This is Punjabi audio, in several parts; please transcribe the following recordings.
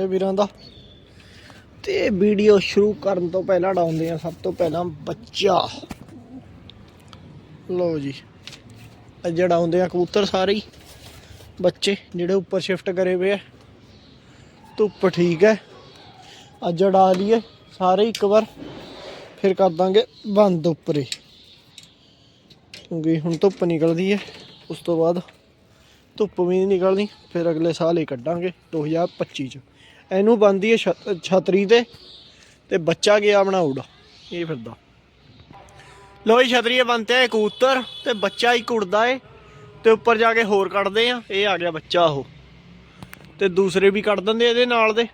ਇਹ ਵੀਰਾਂ ਦਾ। ਤੇ ਵੀਡੀਓ ਸ਼ੁਰੂ ਕਰਨ ਤੋਂ ਪਹਿਲਾਂ ਡਾਉਂਦੇ ਆ। ਸਭ ਤੋਂ ਪਹਿਲਾਂ ਬੱਚਾ। ਲਓ ਜੀ। ਅੱਜ ਜਿਹੜਾ ਆ ਕਬੂਤਰ ਸਾਰੇ ਹੀ। ਬੱਚੇ ਜਿਹੜੇ ਉੱਪਰ ਸ਼ਿਫਟ ਕਰੇ ਹੋਏ ਆ। ਧੁੱਪ ਠੀਕ ਹੈ। ਅੱਜ ਉਡਾ ਲਈਏ ਸਾਰੇ ਇੱਕ ਵਾਰ। ਫਿਰ ਕਰ ਦਾਂਗੇ ਬੰਦ ਉੱਪਰੇ। ਕਿਉਂਕਿ ਹੁਣ ਧੁੱਪ ਨਿਕਲਦੀ ਹੈ। ਉਸ ਤੋਂ ਬਾਅਦ ਧੁੱਪ ਵੀ ਨਹੀਂ ਨਿਕਲਦੀ। ਫਿਰ ਅਗਲੇ ਸਾਲ ਹੀ ਕੱਢਾਂਗੇ। 2025 ਚ। ਇਹਨੂੰ ਬੰਦੀ ਹੈ ਛਤ- ਛਤਰੀ ਤੇ ਤੇ ਬੱਚਾ ਗਿਆ ਬਣਾਉੜਾ ਇਹ ਫਿਰਦਾ। ਲੋਈ ਛਤਰੀਏ ਬੰਤੇ ਆ ਕਬੂਤਰ ਤੇ ਬੱਚਾ ਹੀ ਕੁੜਦਾ ਏ ਤੇ ਉੱਪਰ ਜਾ ਕੇ ਹੋਰ ਕੱਢਦੇ ਆ ਇਹ ਆ ਗਿਆ ਬੱਚਾ ਉਹ। ਤੇ ਦੂਸਰੇ ਵੀ ਕੱਢ ਦਿੰਦੇ ਇਹਦੇ ਨਾਲ ਦੇ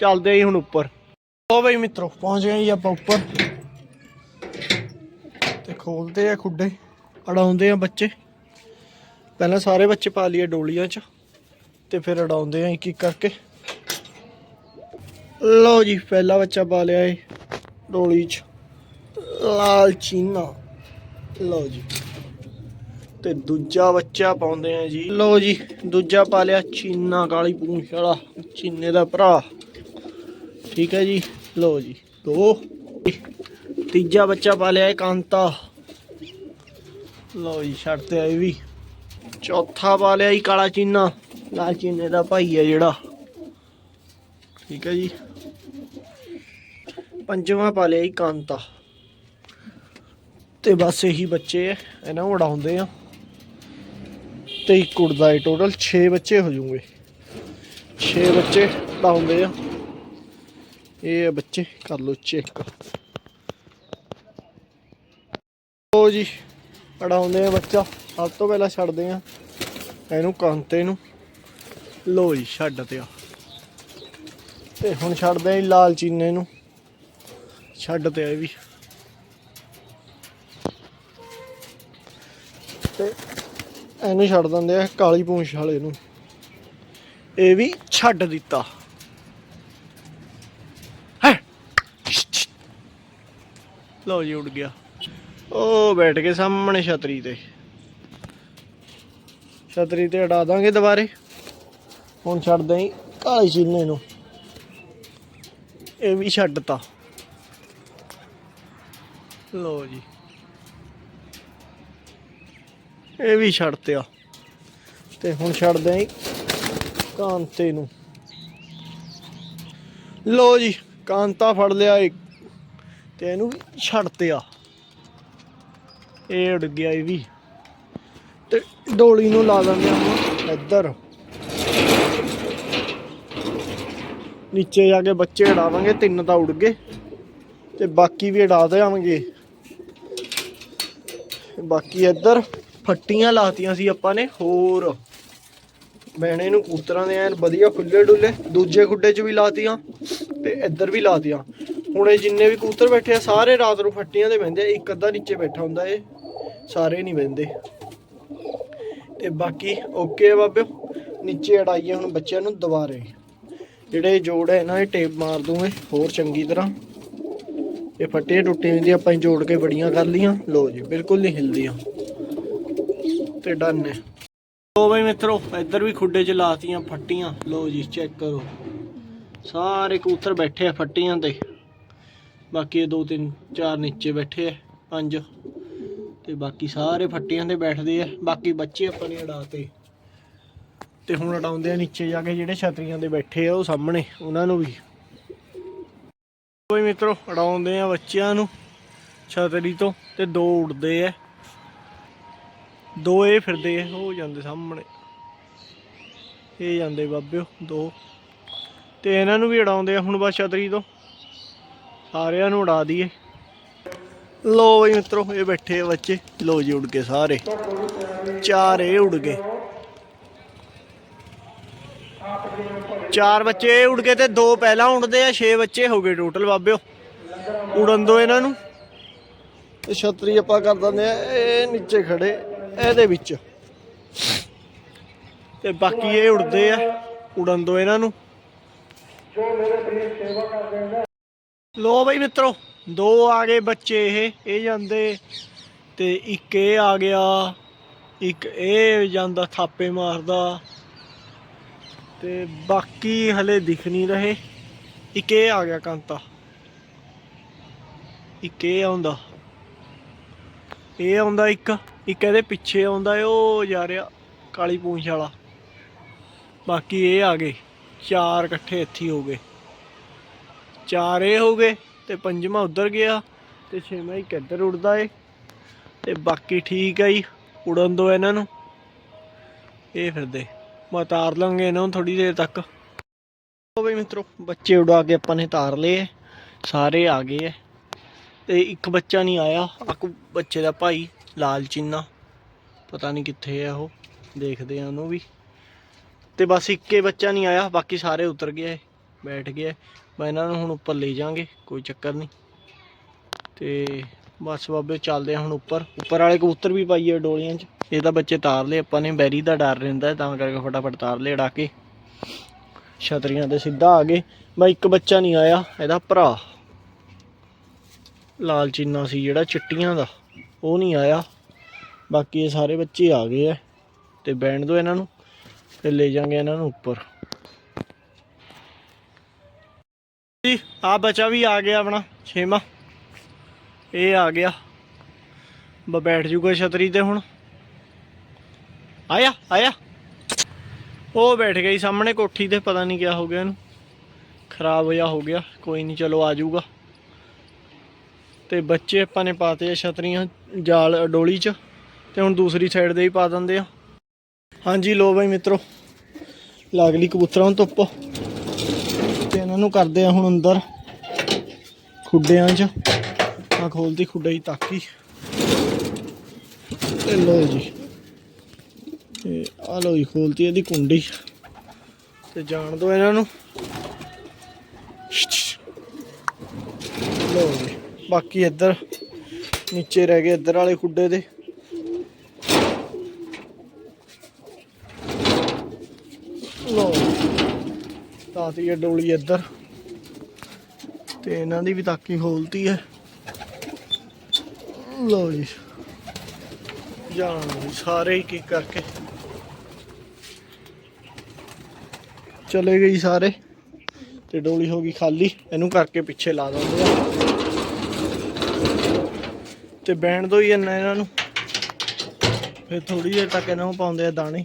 ਚੱਲਦੇ ਆਂ ਹੁਣ ਉੱਪਰ। ਉਹ ਬਈ ਮਿੱਤਰੋ ਪਹੁੰਚ ਗਏ ਜੀ ਆਪਾਂ ਉੱਪਰ। ਤੇ ਖੋਲਦੇ ਆ ਖੁੱਡੇ ਅੜਾਉਂਦੇ ਆ ਬੱਚੇ। ਪਹਿਲਾਂ ਸਾਰੇ ਬੱਚੇ ਪਾ ਲਈਏ ਡੋਲੀਆਂ 'ਚ ਤੇ ਫਿਰ ਅੜਾਉਂਦੇ ਆ ਇੱਕ ਇੱਕ ਕਰਕੇ। ਲਓ ਜੀ, ਪਹਿਲਾ ਬੱਚਾ ਪਾ ਲਿਆ ਏ ਡੋਲੀ 'ਚ। ਲਾਲ ਚੀਨਾ। ਲਓ ਜੀ। ਤੇ ਦੂਜਾ ਬੱਚਾ ਪਾਉਂਦੇ ਆ ਜੀ। ਲਓ ਜੀ, ਦੂਜਾ ਪਾ ਲਿਆ ਚੀਨਾ, ਕਾਲੀ ਪੂੰਛ ਵਾਲਾ, ਚੀਨੇ ਦਾ ਭਰਾ। ਠੀਕ ਹੈ ਜੀ, ਲਓ ਜੀ, ਦੋ। ਤੀਜਾ ਬੱਚਾ ਪਾ ਲਿਆ ਏ ਕਾਂਤਾ। ਲਓ ਜੀ, ਛੱਡ ਤੇ ਆਏ ਵੀ। ਚੌਥਾ ਪਾ ਲਿਆ ਜੀ ਕਾਲਾ ਚੀਨਾ। ਲਾਲ ਚੀਨੇ ਦਾ ਭਾਈ ਹੈ ਜਿਹੜਾ। ਠੀਕ ਹੈ ਜੀ। ਪੰਜਵਾਂ ਪਾ ਲਿਆ ਜੀ ਕਾਂਤਾ। ਤੇ ਬਸ ਇਹੀ ਬੱਚੇ ਐ ਇਹਨਾਂ ਨੂੰ ਉਡਾਉਂਦੇ ਆ। ਤੇ ਇੱਕ ਉੜਦਾ ਹੈ ਟੋਟਲ 6 ਬੱਚੇ ਹੋ ਜੂਗੇ। 6 ਬੱਚੇ ਉਡਾਉਂਦੇ ਆ। ਇਹ ਆ ਬੱਚੇ, ਕਰ ਲਓ ਚੈੱਕ ਲੋ ਜੀ ਉਡਾਉਂਦੇ ਆ ਬੱਚਾ। ਸਭ ਤੋਂ ਪਹਿਲਾਂ ਛੱਡਦੇ ਆ ਇਹਨੂੰ, ਕਾਂਤੇ ਨੂੰ। ਲੋ ਜੀ, ਛੱਡ ਤੇ ਆ। ਤੇ ਹੁਣ ਛੱਡਦੇ ਆ ਜੀ ਲਾਲ ਚੀਨੇ ਨੂੰ। ਛੱਡ ਤੇ ਆ ਇਹ ਵੀ। ਤੇ ਇਹਨੂੰ ਛੱਡ ਦਿੰਦੇ ਆ, ਕਾਲੀ ਪੂੰਛ ਵਾਲੇ ਨੂੰ। ਇਹ ਵੀ ਛੱਡ ਦਿੱਤਾ। ਲਓ ਜੀ, ਉੱਡ ਗਿਆ। ਉਹ ਬੈਠ ਕੇ ਸਾਹਮਣੇ ਛਤਰੀ ਤੇ। ਛਤਰੀ ਤੇ ਅੜਾ ਦਾਂਗੇ ਦੁਬਾਰੇ। ਹੁਣ ਛੱਡਦੇ ਆਂ ਕਾਲੀ ਚੀਨੇ ਨੂੰ। ਇਹ ਵੀ ਛੱਡਤਾ। ਲੋ ਜੀ। ਇਹ ਵੀ ਛੱਡ ਤਿਆ। ਤੇ ਹੁਣ ਛੱਡਦੇ ਆਂ ਕਾਂਤੇ ਨੂੰ। ਲਓ ਜੀ, ਕਾਂਤਾ ਫੜ ਲਿਆ ਇੱਕ। ਤੇ ਇਹਨੂੰ ਵੀ ਛੱਡਤਿਆ ਇਹ ਉੱਡ ਗਿਆ ਇਹ ਵੀ। ਤੇ ਡੋਲੀ ਨੂੰ ਲਾ ਦਿੰਦੇ ਹਾਂ ਇੱਧਰ। ਨੀਚੇ ਜਾ ਕੇ ਬੱਚੇ ਉਡਾਵਾਂਗੇ, ਤਿੰਨ ਤਾਂ ਉੱਡ ਗਏ। ਤੇ ਬਾਕੀ ਵੀ ਉਡਾ ਦੇਵਾਂਗੇ ਬਾਕੀ ਇੱਧਰ ਫੱਟੀਆਂ ਲਾਤੀਆਂ ਸੀ ਆਪਾਂ ਨੇ, ਹੋਰ ਬਹਿਣੇ ਨੂੰ ਕੂਤਰਾਂ ਦੇ ਐਨ ਵਧੀਆ ਖੁੱਲੇ ਡੁੱਲੇ ਦੂਜੇ ਖੁੱਡੇ 'ਚ ਵੀ ਲਾਤੀਆਂ ਤੇ ਇੱਧਰ ਵੀ ਲਾਤੀਆਂ। ਹੁਣ ਇਹ ਜਿੰਨੇ ਵੀ ਕੂਤਰ ਬੈਠੇ ਆ, ਸਾਰੇ ਰਾਤ ਨੂੰ ਫੱਟੀਆਂ ਦੇ ਬਹਿੰਦੇ ਆ, ਇੱਕ ਅੱਧਾ ਨੀਚੇ ਬੈਠਾ ਹੁੰਦਾ ਏ ਸਾਰੇ ਨਹੀਂ ਬਹਿੰਦੇ। ਤੇ ਬਾਕੀ ਓਕੇ ਬਾਬੇ, ਨੀਚੇ ਅੜਾਈਏ ਹੁਣ ਬੱਚਿਆਂ ਨੂੰ ਦੁਬਾਰੇ ਜਿਹੜੇ ਜੋੜ ਹੈ ਨਾ ਇਹ ਟੇਪ ਮਾਰ ਦੂੰਗੇ ਹੋਰ ਚੰਗੀ ਤਰ੍ਹਾਂ। ਇਹ ਫੱਟੀਆਂ ਟੁੱਟੀਆਂ ਹੁੰਦੀਆਂ ਆਪਾਂ ਜੋੜ ਕੇ ਬੜੀਆਂ ਕਰ ਲੀਆਂ ਲੋ ਜੀ, ਬਿਲਕੁਲ ਨਹੀਂ ਹਿਲਦੀਆਂ। ਤੇ ਡਨ ਹੈ। ਲੋ ਬਈ ਮਿੱਤਰੋ, ਇੱਧਰ ਵੀ ਖੁੱਡੇ 'ਚ ਲਾਤੀਆਂ ਫੱਟੀਆਂ। ਲੋ ਜੀ, ਚੈੱਕ ਕਰੋ। ਸਾਰੇ ਕਬੂਤਰ ਬੈਠੇ ਆ ਫੱਟੀਆਂ ਤੇ। ਬਾਕੀ ਇਹ ਦੋ ਤਿੰਨ, ਚਾਰ ਨੀਚੇ ਬੈਠੇ ਆ, ਪੰਜ। ਤੇ ਬਾਕੀ ਸਾਰੇ ਫੱਟੀਆਂ ਤੇ ਬੈਠਦੇ ਆ। ਬਾਕੀ ਬੱਚੇ ਆਪਾਂ ਨੇ ਉਡਾਤੇ ਤੇ ਹੁਣ ਉਡਾਉਂਦੇ ਆ ਨੀਚੇ ਜਾ ਕੇ, ਜਿਹੜੇ ਛਤਰੀਆਂ ਦੇ ਬੈਠੇ ਆ ਉਹ ਸਾਹਮਣੇ, ਉਹਨਾਂ ਨੂੰ ਵੀ। ਕੋਈ ਮਿੱਤਰੋ ਉਡਾਉਂਦੇ ਆ ਬੱਚਿਆਂ ਨੂੰ ਛਤਰੀ ਤੋਂ ਤੇ ਦੋ ਉੱਡਦੇ ਆ। ਦੋ ਇਹ ਫਿਰਦੇ ਆ, ਉਹ ਜਾਂਦੇ ਸਾਹਮਣੇ। ਇਹ ਜਾਂਦੇ ਬਾਬਿਓ, ਦੋ। ਤੇ ਇਹਨਾਂ ਨੂੰ ਵੀ ਉਡਾਉਂਦੇ ਆ ਹੁਣ ਬਸ ਛਤਰੀ ਤੋਂ। ਸਾਰਿਆਂ ਨੂੰ ਉਡਾ ਦਈਏ। ਲੋ ਬਈ ਮਿੱਤਰੋ, ਇਹ ਬੈਠੇ ਆ ਬੱਚੇ। ਲੋ ਜੀ ਉੜ ਗਏ ਸਾਰੇ। ਚਾਰ ਇਹ ਉੜ ਗਏ। ਚਾਰ ਬੱਚੇ ਉੜ ਗਏ ਤੇ ਦੋ ਪਹਿਲਾਂ ਉੜਦੇ ਆ 6 ਬੱਚੇ ਹੋ ਗਏ ਟੋਟਲ ਬਾਬਿਓ। ਉੜਨ ਦੋ ਇਹਨਾਂ ਨੂੰ। ਤੇ ਛਤਰੀ ਆਪਾਂ ਕਰ ਦਿੰਦੇ ਆ ਇਹ ਨੀਚੇ ਖੜੇ ਇਹਦੇ ਵਿੱਚ। ਤੇ ਬਾਕੀ ਇਹ ਉੜਦੇ ਆ ਉੜਨ ਦੋ ਇਹਨਾਂ ਨੂੰ। ਲੋ ਬਈ ਮਿੱਤਰੋ ਦੋ ਆ ਗਏ ਬੱਚੇ ਇਹ ਇਹ ਜਾਂਦੇ ਤੇ ਇੱਕ ਇਹ ਆ ਗਿਆ ਇੱਕ ਇਹ ਜਾਂਦਾ ਥਾਪੇ ਮਾਰਦਾ। ਤੇ ਬਾਕੀ ਹਲੇ ਦਿਖ ਨਹੀਂ ਰਹੇ। ਇੱਕ ਇਹ ਆ ਗਿਆ ਕਾਂਤਾ। ਇੱਕ ਇਹ ਆਉਂਦਾ। ਇਹ ਆਉਂਦਾ ਇੱਕ। ਇੱਕ ਇਹਦੇ ਪਿੱਛੇ ਆਉਂਦਾ ਏ, ਉਹ ਜਾ ਰਿਹਾ ਕਾਲੀ ਪੂੰਛ ਵਾਲਾ। ਬਾਕੀ ਇਹ ਆ ਗਏ। ਚਾਰ ਇਕੱਠੇ ਇੱਥੇ ਹੋ ਗਏ। ਚਾਰ ਇਹ ਹੋ ਗਏ ਤੇ ਪੰਜਵਾਂ ਉਧਰ ਗਿਆ ਤੇ ਛੇਵਾਂ ਇੱਕ ਇੱਧਰ ਉੜਦਾ ਏ। ਤੇ ਬਾਕੀ ਠੀਕ ਆ ਜੀ ਉੜਨ ਦੋ ਇਹਨਾਂ ਨੂੰ। ਇਹ ਫਿਰਦੇ। ਮੈਂ ਉਤਾਰ ਲਾਂਗੇ ਇਹਨਾਂ ਨੂੰ ਥੋੜੀ ਦੇਰ ਤੱਕ। ਉਹ ਬਈ ਮਿੱਤਰੋ, ਬੱਚੇ ਉਡਾ ਕੇ ਆਪਾਂ ਨੇ ਤਾਰ ਲਏ ਐ। ਸਾਰੇ ਆ ਗਏ ਐ ਤੇ ਇੱਕ ਬੱਚਾ ਨਹੀਂ ਆਇਆ, ਇੱਕ ਬੱਚੇ ਦਾ ਭਾਈ ਲਾਲ ਚੀਨਾ। ਪਤਾ ਨਹੀਂ ਕਿੱਥੇ ਆ ਉਹ, ਦੇਖਦੇ ਆ ਉਹਨੂੰ ਵੀ। ਤੇ ਬਸ ਇੱਕੇ ਬੱਚਾ ਨਹੀਂ ਆਇਆ, ਬਾਕੀ ਸਾਰੇ ਉਤਰ ਗਏ ਬੈਠ ਗਏ ਮੈਂ ਇਹਨਾਂ ਨੂੰ ਹੁਣ ਉੱਪਰ ਲੈ ਜਾਾਂਗੇ ਕੋਈ ਚੱਕਰ ਨਹੀਂ। ਤੇ ਬਸ ਬਾਬੇ ਚੱਲਦੇ ਆ ਹੁਣ ਉੱਪਰ। ਉੱਪਰ ਵਾਲੇ ਕਬੂਤਰ ਵੀ ਪਾਈਏ ਡੋਲੀਆਂ 'ਚ। ਇਹ ਤਾਂ ਬੱਚੇ ਤਾਰ ਲਏ, ਆਪਾਂ ਨੇ ਬੈਰੀ ਦਾ ਡਰ ਰਹਿੰਦਾ, ਤਾਂ ਕਰਕੇ ਫਟਾਫਟ ਤਾਰ ਲਏ ਉਡਾ ਕੇ। ਛਤਰੀਆਂ ਤੇ ਸਿੱਧਾ ਆ ਗਏ। ਮੈਂ ਇੱਕ ਬੱਚਾ ਨਹੀਂ ਆਇਆ, ਇਹਦਾ ਭਰਾ। ਲਾਲ ਚੀਨਾ ਸੀ ਜਿਹੜਾ ਚਿੱਟੀਆਂ ਦਾ, ਉਹ ਨਹੀਂ ਆਇਆ। ਬਾਕੀ ਇਹ ਸਾਰੇ ਬੱਚੇ ਆ ਗਏ ਐ, ਤੇ ਬੈਣ ਦੋ ਇਹਨਾਂ ਨੂੰ, ਤੇ ਲੈ ਜਾਾਂਗੇ ਇਹਨਾਂ ਨੂੰ ਉੱਪਰ। ਜੀ ਆ ਬੱਚਾ ਵੀ ਆ ਗਿਆ ਆਪਣਾ, ਛੇਵਾਂ। ਇਹ ਆ ਗਿਆ। ਬ ਬੈਠ ਜੂਗਾ ਛਤਰੀ ਤੇ ਹੁਣ। ਆਇਆ ਆਇਆ। ਉਹ ਬੈਠ ਗਈ ਸਾਹਮਣੇ ਕੋਠੀ ਤੇ, ਪਤਾ ਨਹੀਂ ਕਿਆ ਹੋ ਗਿਆ ਇਹਨੂੰ। ਖਰਾਬ ਜਿਹਾ ਹੋ ਗਿਆ, ਕੋਈ ਨਹੀਂ ਚਲੋ ਆ ਜਾਊਗਾ। ਤੇ ਬੱਚੇ ਆਪਾਂ ਨੇ ਪਾਤੇ ਆ ਛਤਰੀਆਂ ਜਾਲ ਡੋਲੀ 'ਚ, ਤੇ ਹੁਣ ਦੂਸਰੀ ਸਾਈਡ ਦੇ ਹੀ ਪਾ ਦਿੰਦੇ ਆ। ਹਾਂਜੀ ਲੋ ਬਾਈ ਮਿੱਤਰੋ, ਲੱਗ ਲਈ ਕਬੂਤਰਾਂ ਨੂੰ ਧੁੱਪ। ਤੇ ਇਹਨਾਂ ਨੂੰ ਕਰਦੇ ਆ ਹੁਣ ਅੰਦਰ, ਖੁੱਡਿਆਂ 'ਚ। ਆ ਖੋਲਦੀ ਖੁੱਡਾ ਹੀ ਤਾਕੀ। ਤੇ ਲੋ ਜੀ। ਤੇ ਆ ਲੋ ਜੀ, ਖੋਲਤੀ ਇਹਦੀ ਕੁੰਡੀ। ਤੇ ਜਾਣ ਦੋ ਇਹਨਾਂ ਨੂੰ। ਲੋ ਜੀ, ਬਾਕੀ ਇੱਧਰ, ਨੀਚੇ ਰਹਿ ਗਏ ਇੱਧਰ ਵਾਲੇ ਖੁੱਡੇ ਦੇ। ਲੋ ਤਾਤੀ ਡੋਲੀ ਇੱਧਰ। ਤੇ ਇਹਨਾਂ ਦੀ ਵੀ ਤਾਕੀ ਖੋਲਤੀ ਹੈ। ਲੋ ਜੀ, ਜਾਣ ਜੀ, ਸਾਰੇ ਕੀ ਕਰਕੇ। ਚਲੇ ਗਈ ਸਾਰੇ ਤੇ ਡੋਲੀ ਹੋ ਗਈ ਖਾਲੀ। ਇਹਨੂੰ ਕਰਕੇ ਪਿੱਛੇ ਲਾ ਦਿੰਦੇ ਆ। ਤੇ ਬੈਣ ਦੋ ਹੀ ਇੰਨਾ ਇਹਨਾਂ ਨੂੰ। ਫਿਰ ਥੋੜੀ ਦੇਰ ਤੱਕ ਇਹਨਾਂ ਨੂੰ ਪਾਉਂਦੇ ਆ ਦਾਣੇ।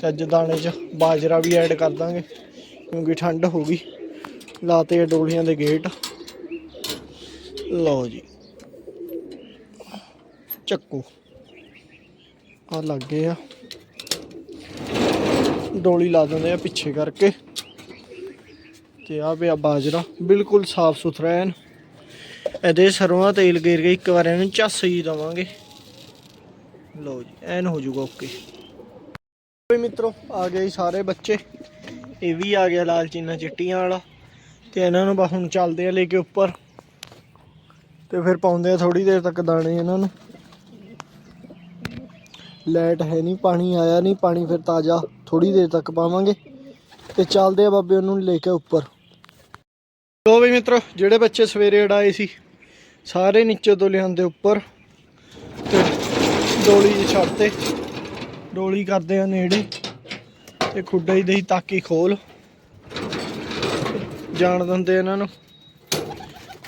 ਤੇ ਅੱਜ ਦਾਣੇ 'ਚ ਬਾਜਰਾ ਵੀ ਐਡ ਕਰ ਦਾਂਗੇ, ਕਿਉਂਕਿ ਠੰਡ ਹੋ ਗਈ। ਲਾਤੇ ਆ ਡੋਲੀਆਂ ਦੇ ਗੇਟ। ਲਓ ਜੀ। ਚੱਕੋ। ਆ ਲੱਗ ਗਏ ਆ। ਡੋਲੀ ਲਾ ਦਿੰਦੇ ਆ ਪਿੱਛੇ ਕਰਕੇ। ਤੇ ਆ ਪਿਆ ਬਾਜਰਾ, ਬਿਲਕੁਲ ਸਾਫ਼ ਸੁਥਰਾ ਐਨ। ਇਹਦੇ ਸਰੋਂ ਦਾ ਤੇਲ ਗੇਰ ਕੇ ਇੱਕ ਵਾਰ ਇਹਨੂੰ ਝੱਸ ਹੀ ਦਵਾਂਗੇ। ਲਓ ਜੀ, ਐਨ ਹੋ ਜਾਊਗਾ ਓਕੇ। ਵੀ ਮਿੱਤਰੋ, ਆ ਗਏ ਸਾਰੇ ਬੱਚੇ। ਇਹ ਵੀ ਆ ਗਿਆ ਲਾਲ ਚੀਨਾ ਚਿੱਟੀਆਂ ਵਾਲਾ। ਤੇ ਇਹਨਾਂ ਨੂੰ ਬਸ ਹੁਣ ਚੱਲਦੇ ਆ ਲੈ ਕੇ ਉੱਪਰ। ਤੇ ਫਿਰ ਪਾਉਂਦੇ ਆ ਥੋੜੀ ਦੇਰ ਤੱਕ ਦਾਣੇ ਇਹਨਾਂ ਨੂੰ। ਲਾਈਟ ਹੈ ਨਹੀਂ, ਪਾਣੀ ਆਇਆ ਨਹੀਂ, ਪਾਣੀ ਫਿਰ ਤਾਜ਼ਾ। ਥੋੜੀ ਦੇਰ ਤੱਕ ਪਾਵਾਂਗੇ ਤੇ ਚੱਲਦੇ ਆ ਬਾਬੇ ਉਹਨੂੰ ਲੈ ਕੇ ਉੱਪਰ। ਲੋ ਵੀ ਮਿੱਤਰੋ, ਜਿਹੜੇ ਬੱਚੇ ਸਵੇਰੇ ਉਡਾਏ ਸੀ, ਸਾਰੇ ਨੀਚੇ ਤੋਂ ਲਿਆਂਦੇ ਉੱਪਰ ਤੇ ਡੋਲੀ 'ਚ ਛੱਡਤੇ। ਡੋਲੀ ਕਰਦੇ ਆ ਨੇੜੇ ਤੇ ਖੁੱਡਾ ਹੀ ਦੇਈ ਤਾਕੀ ਖੋਲ। ਜਾਣ ਦਿੰਦੇ ਇਹਨਾਂ ਨੂੰ।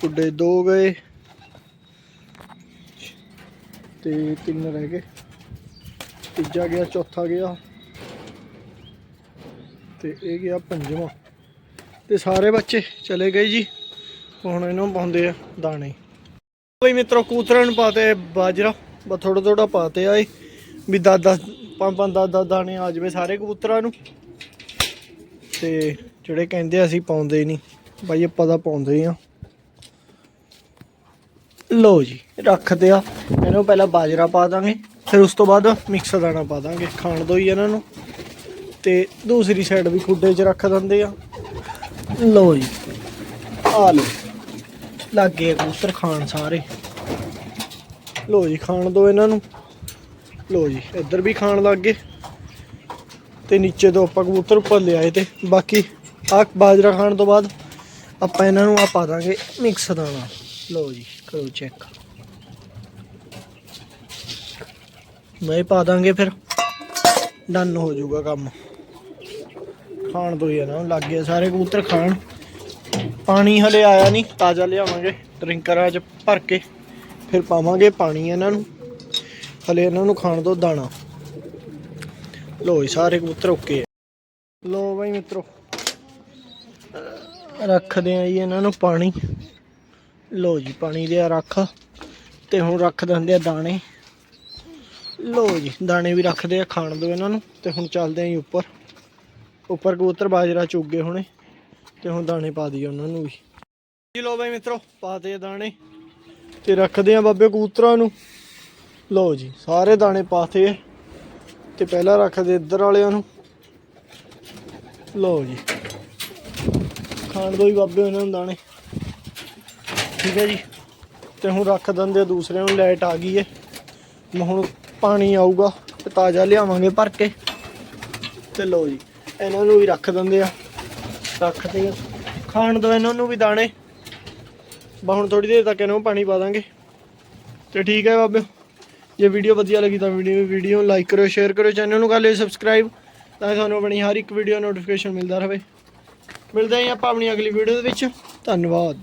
ਖੁੱਡੇ ਦੋ ਗਏ ਤੇ ਤਿੰਨ ਰਹਿ ਗਏ। ਤੀਜਾ ਗਿਆ, ਚੌਥਾ ਗਿਆ। ਤੇ ਇਹ ਗਿਆ ਪੰਜਵਾਂ। ਤੇ ਸਾਰੇ ਬੱਚੇ ਚਲੇ ਗਏ ਜੀ। ਹੁਣ ਇਹਨਾਂ ਪਾਉਂਦੇ ਆ ਦਾਣੇ। ਬਈ ਮਿੱਤਰੋ, ਕੂਤਰਾਂ ਨੂੰ ਪਾਤੇ ਬਾਜਰਾ। ਬਸ ਥੋੜਾ ਥੋੜਾ ਪਾਤੇ ਆਏ ਵੀ 10 10 ਪੰਜ ਪੰਜ 10 10 ਦਾਣੇ ਆ ਜਵੇ ਸਾਰੇ ਕਬੂਤਰਾਂ ਨੂੰ। ਤੇ ਜਿਹੜੇ ਕਹਿੰਦੇ ਅਸੀਂ ਪਾਉਂਦੇ ਨਹੀਂ। ਬਾਈ ਆਪਾਂ ਤਾਂ ਪਾਉਂਦੇ ਆ। ਲੋ ਜੀ, ਰੱਖਦੇ ਆ। ਇਹਨੂੰ ਪਹਿਲਾਂ ਬਾਜਰਾ ਪਾ ਦਾਂਗੇ। ਫਿਰ ਉਸ ਤੋਂ ਬਾਅਦ ਮਿਕਸ ਦਾਣਾ ਪਾ ਦਾਂਗੇ। ਖਾਣ ਦੋ ਹੀ ਇਹਨਾਂ ਨੂੰ। ਤੇ ਦੂਸਰੀ ਸਾਈਡ ਵੀ ਖੁੱਡੇ 'ਚ ਰੱਖ ਦਿੰਦੇ ਆ। ਲੋ ਜੀ ਆ ਲੋ ਲੱਗੇ ਕਬੂਤਰ ਖਾਣ ਸਾਰੇ। ਲੋ ਜੀ, ਖਾਣ ਦੋ ਇਹਨਾਂ ਨੂੰ। ਲੋ ਜੀ, ਇੱਧਰ ਵੀ ਖਾਣ ਲੱਗ ਗਏ। ਤੇ ਨੀਚੇ ਤੋਂ ਆਪਾਂ ਕਬੂਤਰ ਉੱਪਰ ਲਿਆਏ ਤੇ ਬਾਕੀ ਆ ਬਾਜਰਾ ਖਾਣ ਤੋਂ ਬਾਅਦ ਆਪਾਂ ਇਹਨਾਂ ਨੂੰ ਆ ਪਾ ਦਾਂਗੇ ਮਿਕਸ ਦਾਣਾ। ਲੋ ਜੀ, ਕਰੋ ਚੈੱਕ ਮੈਂ ਪਾ ਦਾਂਗੇ ਫਿਰ। ਡਨ ਹੋ ਜਾਊਗਾ ਕੰਮ। ਖਾਣ ਦੋ ਯਾਰ ਲੱਗ ਗਏ ਸਾਰੇ ਕਬੂਤਰ ਖਾਣ। ਪਾਣੀ ਹਲੇ ਆਇਆ ਨਹੀਂ, ਤਾਜ਼ਾ ਲਿਆਵਾਂਗੇ, ਡਰਿੰਕਰਾਂ 'ਚ ਭਰ ਕੇ, ਫਿਰ ਪਾਵਾਂਗੇ ਪਾਣੀ ਇਹਨਾਂ ਨੂੰ। ਹਲੇ ਇਹਨਾਂ ਨੂੰ ਖਾਣ ਦੋ ਦਾਣਾ। ਲੋ ਜੀ, ਸਾਰੇ ਕਬੂਤਰ ਓਕੇ ਲੋ ਬਾਈ ਮਿੱਤਰੋ, ਰੱਖਦੇ ਆ ਜੀ ਇਹਨਾਂ ਨੂੰ ਪਾਣੀ। ਲੋ ਜੀ, ਪਾਣੀ ਦੇ ਰੱਖ, ਤੇ ਹੁਣ ਰੱਖ ਦਿੰਦੇ ਆ ਦਾਣੇ। ਲੋ ਜੀ, ਦਾਣੇ ਵੀ ਰੱਖਦੇ ਆ ਖਾਣ ਦੋ ਇਹਨਾਂ ਨੂੰ, ਤੇ ਹੁਣ ਚੱਲਦੇ ਆ ਜੀ ਉੱਪਰ। ਉੱਪਰ ਕਬੂਤਰ ਬਾਜਰਾ ਚੁੱਗੇ ਹੁਣੇ ਤੇ ਹੁਣ ਦਾਣੇ ਪਾ ਦਈਏ ਉਹਨਾਂ ਨੂੰ ਵੀ। ਜੀ ਲੋ ਬਾਈ ਮਿੱਤਰੋ, ਪਾ ਆ ਦਾਣੇ ਤੇ ਰੱਖਦੇ ਆ ਬਾਬੇ ਕਬੂਤਰਾਂ ਨੂੰ। ਲਓ ਜੀ, ਸਾਰੇ ਦਾਣੇ ਪਾਤੇ ਆ ਤੇ ਪਹਿਲਾਂ ਰੱਖਦੇ ਇੱਧਰ ਵਾਲਿਆਂ ਨੂੰ। ਲਓ ਜੀ, ਖਾਣ ਦੋ ਹੀ ਬਾਬੇ ਉਹਨਾਂ ਨੂੰ ਦਾਣੇ। ਠੀਕ ਹੈ ਜੀ, ਤੇ ਹੁਣ ਰੱਖ ਦਿੰਦੇ ਆ ਦੂਸਰਿਆਂ ਨੂੰ, ਲਾਈਟ ਆ ਗਈ ਏ ਮੈਂ ਹੁਣ ਪਾਣੀ ਆਊਗਾ ਤੇ ਤਾਜ਼ਾ ਲਿਆਵਾਂਗੇ ਭਰ ਕੇ। ਤੇ ਲਓ ਜੀ ਇਹਨਾਂ ਨੂੰ ਵੀ ਰੱਖ ਦਿੰਦੇ ਆ। ਰੱਖਦੇ ਆ। ਖਾਣ ਦੋ ਇਹਨਾਂ ਨੂੰ ਵੀ ਦਾਣੇ। ਬਾ ਹੁਣ ਥੋੜੀ ਦੇਰ ਤੱਕ ਇਹਨਾਂ ਨੂੰ ਪਾਣੀ ਪਾ ਦਾਂਗੇ। ਤੇ ਠੀਕ ਹੈ ਬਾਬੇ। ਜੇ ਵੀਡੀਓ ਵਧੀਆ ਲੱਗੀ ਤਾਂ ਵੀਡੀਓ ਵੀਡੀਓ ਨੂੰ ਲਾਈਕ ਕਰੋ ਸ਼ੇਅਰ ਕਰੋ ਚੈਨਲ ਨੂੰ ਕਰ ਲਿਓ ਸਬਸਕ੍ਰਾਈਬ ਤਾਂ ਕਿ ਤੁਹਾਨੂੰ ਆਪਣੀ ਹਰ ਇੱਕ ਵੀਡੀਓ ਨੋਟੀਫਿਕੇਸ਼ਨ ਮਿਲਦਾ ਰਹੇ। ਮਿਲਦੇ ਹਾਂ ਆਪਾਂ ਆਪਣੀ ਅਗਲੀ ਵੀਡੀਓ ਦੇ ਵਿੱਚ। ਧੰਨਵਾਦ।